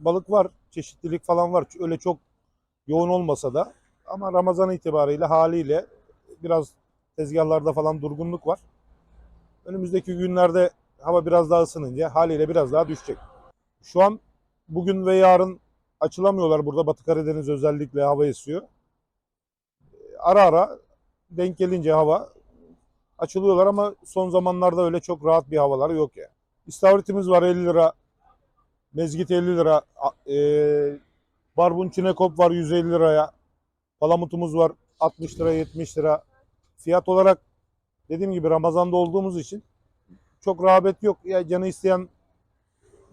balık var. Çeşitlilik falan var. Öyle çok yoğun olmasa da. Ama Ramazan itibariyle haliyle biraz tezgahlarda falan durgunluk var. Önümüzdeki günlerde hava biraz daha ısınınca haliyle biraz daha düşecek. Şu an bugün ve yarın açılamıyorlar burada. Batı Karadeniz özellikle hava esiyor. Ara ara denk gelince hava açılıyorlar ama son zamanlarda öyle çok rahat bir havaları yok ya. Yani. İstavritimiz var 50 lira. Mezgit 50 lira. E, barbun çinekop var 150 liraya. Palamutumuz var 60 lira 70 lira. Fiyat olarak dediğim gibi Ramazan'da olduğumuz için çok rağbet yok. Ya canı isteyen,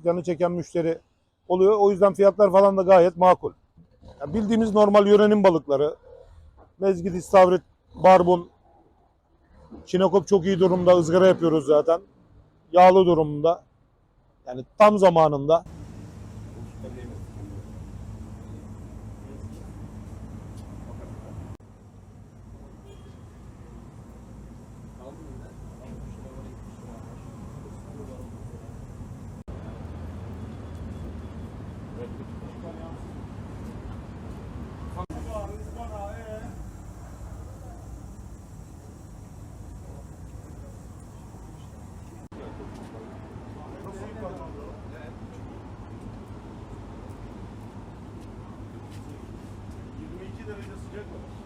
canı çeken müşteri oluyor. O yüzden fiyatlar falan da gayet makul. Ya bildiğimiz normal yörenin balıkları. Mezgit, istavrit, barbun, çinekop çok iyi durumda. ızgara yapıyoruz zaten. Yağlı durumda. Yani tam zamanında. Gracias.